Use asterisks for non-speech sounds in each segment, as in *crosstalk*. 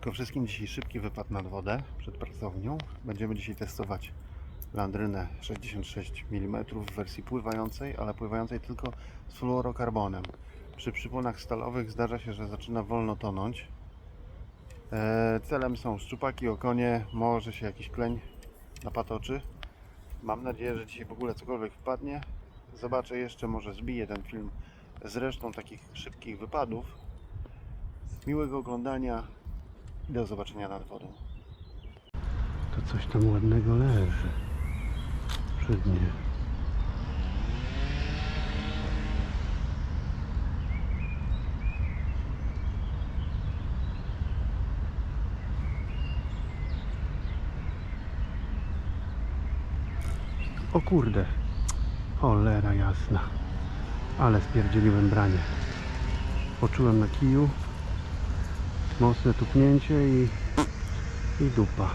Siemanko wszystkim, dzisiaj szybki wypad nad wodę przed pracownią. Będziemy dzisiaj testować landrynę 66 mm w wersji pływającej, ale pływającej tylko z fluorokarbonem. Przy przyponach stalowych zdarza się, że zaczyna wolno tonąć. E, celem są szczupaki, okonie, może się jakiś kleń napatoczy. Mam nadzieję, że dzisiaj w ogóle cokolwiek wpadnie. Zobaczę jeszcze, może zbiję ten film z resztą takich szybkich wypadów. Miłego oglądania do zobaczenia nad wodą. To coś tam ładnego leży przy dnie. O kurde, cholera jasna, ale spierdzieliłem branie. Poczułem na kiju mocne tupnięcie i, i dupa.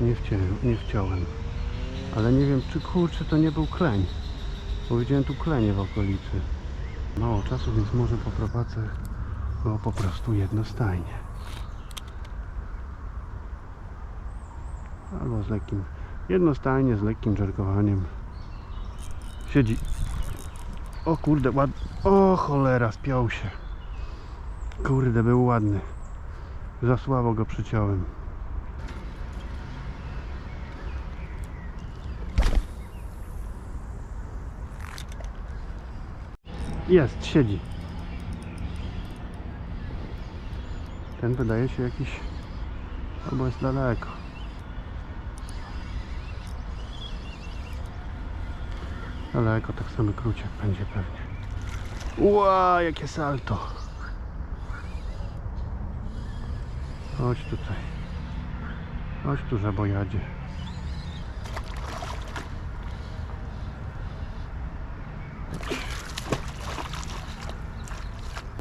Nie wciąłem, nie wciąłem. Ale nie wiem, czy kurczę to nie był kleń. Bo widziałem tu klenie w okolicy. Mało czasu, więc może poprowadzę go po prostu jednostajnie. Albo z lekkim, jednostajnie z lekkim żerkowaniem. Siedzi o kurde, ład... O cholera, spiął się. Kurde, był ładny. Za słabo go przyciąłem. Jest, siedzi. Ten wydaje się jakiś... Albo jest daleko. Daleko, tak samo króciek będzie pewnie. Ła, jakie salto. Chodź tutaj. Chodź tu, żabojadzie.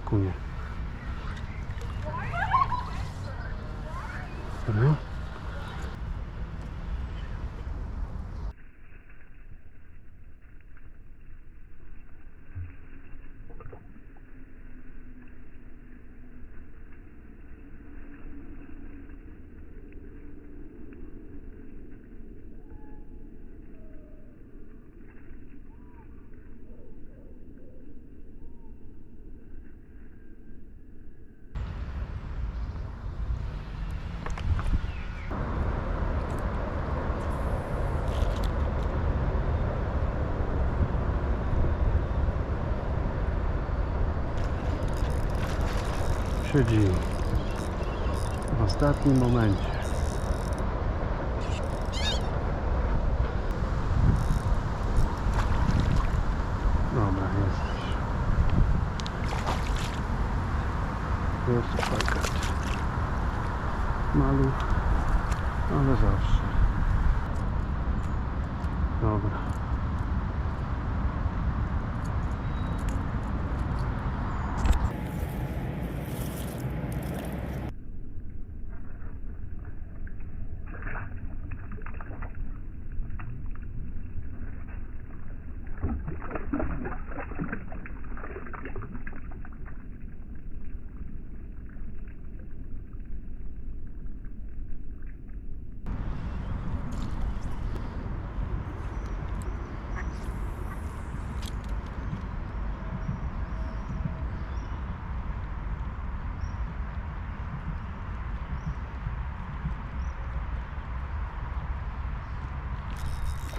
Kunie. Dobra. Siedzi w ostatnim momencie. Dobra, jesteś. Jest pakat. Maluch, ale zawsze. Dobra.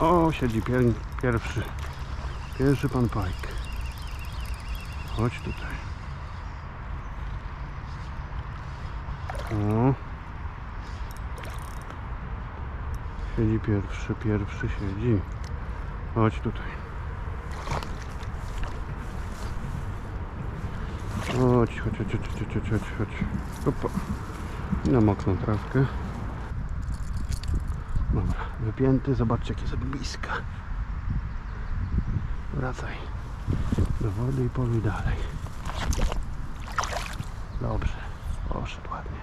O, siedzi pier pierwszy. Pierwszy pan Pajk. Chodź tutaj. O. Siedzi pierwszy, pierwszy siedzi. Chodź tutaj. Chodź, chodź, chodź, chodź, chodź, chodź, chodź. Opa. Na mokną trawkę. Mam wypięty, zobaczcie jakie są bliska. Wracaj do wody i poluj dalej. Dobrze, poszedł ładnie.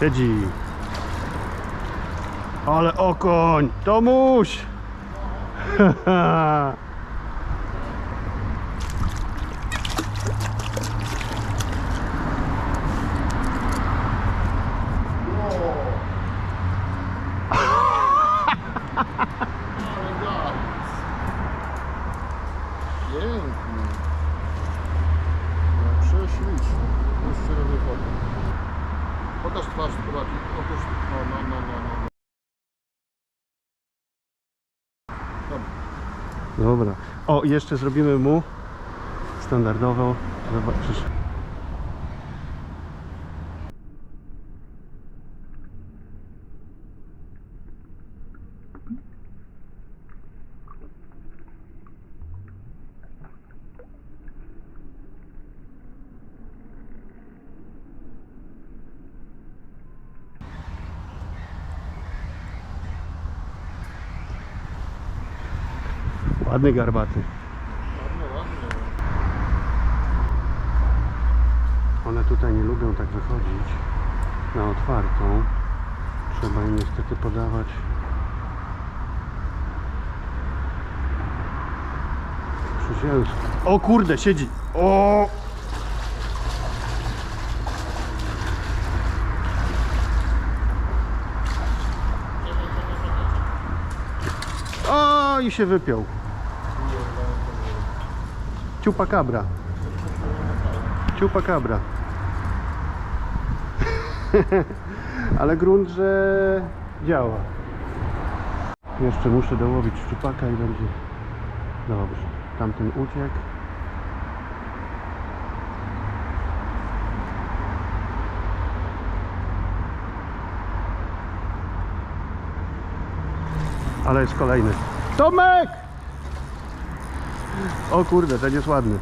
Siedzi ale okoń! Tomuś! *laughs* Piękny. No, prześliczny. Już się robię fotę. Pokaż twarz Polaki. Otóż, no, no, no, no, no. Dobra. Dobra. O, jeszcze zrobimy mu standardowo. Zobaczysz. Ładny garbaty. One tutaj nie lubią tak wychodzić na otwartą. Trzeba im niestety podawać. Przyziemsko. O kurde, siedzi. O! O, i się wypiął. Ciupa kabra. Ciupa kabra. *laughs* Ale grunt, że działa. Jeszcze muszę dołowić szczupaka i będzie dobrze. Tamten uciekł. Ale jest kolejny. Tomek! O kurde, ten jest ładny.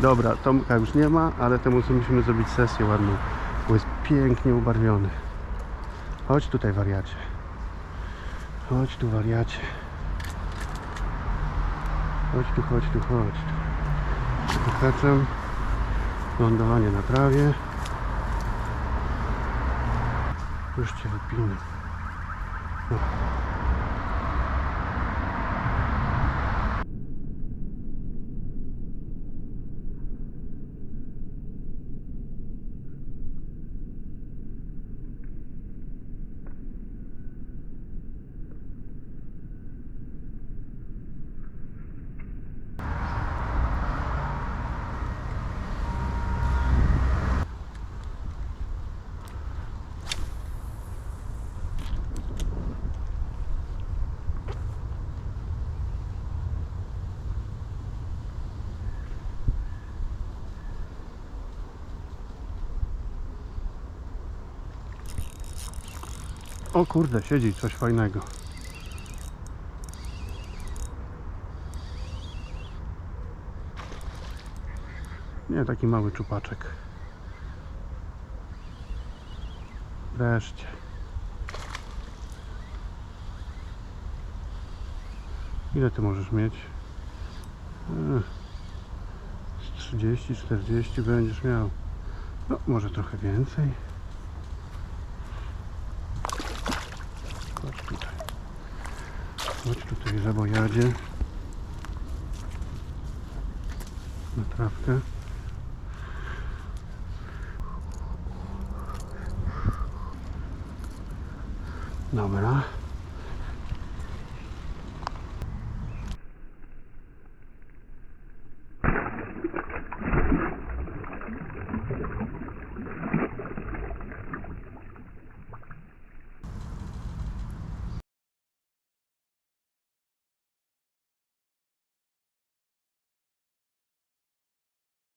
Dobra, Tomka już nie ma, ale temu co musimy zrobić sesję ładną, bo jest pięknie ubarwiony. Chodź tutaj wariacie. Chodź tu wariacie. Chodź tu, chodź tu, chodź tu. Lądowanie na trawie. Już cię O kurde, siedzi coś fajnego. Nie, taki mały czupaczek. Wreszcie. Ile ty możesz mieć? Z 30, 40 będziesz miał. No, może trochę więcej. Chodź tutaj. Chodź tutaj, zabojadzie. Na trawkę. Dobra.